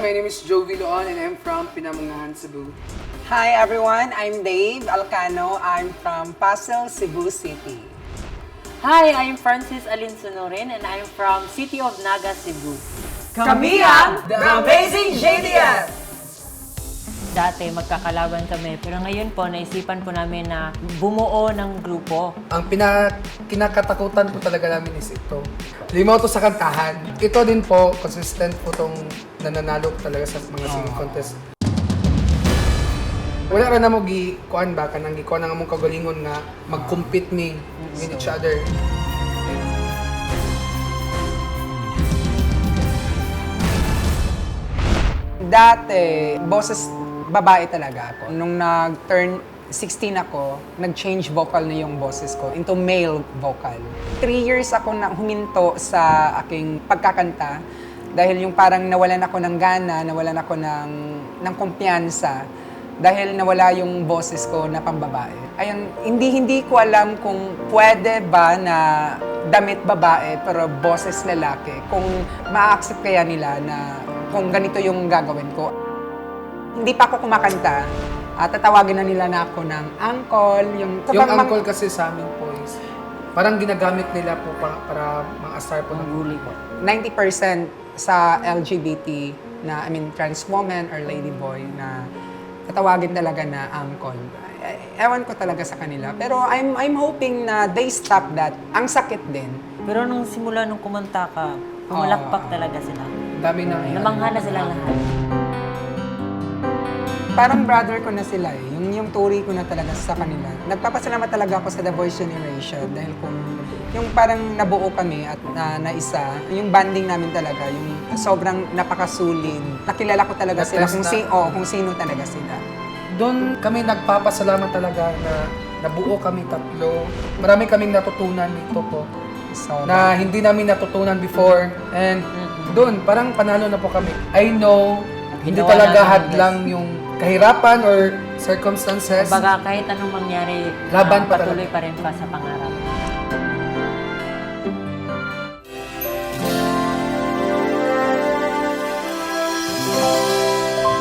my name is Joe Villoon and I'm from Pinamungahan, Cebu. Hi everyone, I'm Dave Alcano. I'm from Pasel, Cebu City. Hi, I'm Francis Alin Sonorin and I'm from City of Naga, Cebu. Kami ang The Amazing JDS! Dati magkakalaban kami, pero ngayon po naisipan po namin na bumuo ng grupo. Ang pina, kinakatakutan po talaga namin is ito. Limaw to sa kantahan. Ito din po, consistent po tong nananalo talaga sa mga singing contest. Wala ra na mo gi kuan ba kanang gikuan nga mong kagalingon nga mag-compete me with each other. Dati, boses babae talaga ako. Nung nag-turn 16 ako, nag-change vocal na yung boses ko into male vocal. Three years ako na huminto sa aking pagkakanta dahil yung parang nawalan ako ng gana, nawalan ako ng, ng kumpiyansa dahil nawala yung boses ko na pambabae. Ayun, hindi hindi ko alam kung pwede ba na damit babae pero boses lalaki. Kung ma-accept kaya nila na kung ganito yung gagawin ko. Hindi pa ako kumakanta, at tatawagin na nila na ako ng uncle. Yung, Yung Kapag mang- uncle kasi sa amin po is parang ginagamit nila po para, para mga-asar po ng Guli po. 90% sa LGBT na, I mean, trans woman or lady boy na tatawagin talaga na uncle. E- Ewan ko talaga sa kanila. Pero I'm, I'm hoping na they stop that. Ang sakit din. Pero nung simula nung kumanta ka, pumalakpak talaga sila. dami na Namangha na sila lahat. Parang brother ko na sila eh. Yung, yung turi ko na talaga sa kanila. Nagpapasalamat talaga ako sa The Voice Generation dahil kung yung parang nabuo kami at na, naisa, yung banding namin talaga, yung sobrang napakasulit. Nakilala ko talaga sila kung, si, Na-test oh, kung sino talaga sila. Doon kami nagpapasalamat talaga na nabuo kami tatlo. Marami kaming natutunan dito po So, na hindi namin natutunan before. And doon, parang panalo na po kami. I know, hindi Ginawa talaga namin hadlang yung kahirapan or circumstances. Baga kahit anong mangyari, Laban pa patuloy pa rin pa sa pangarap.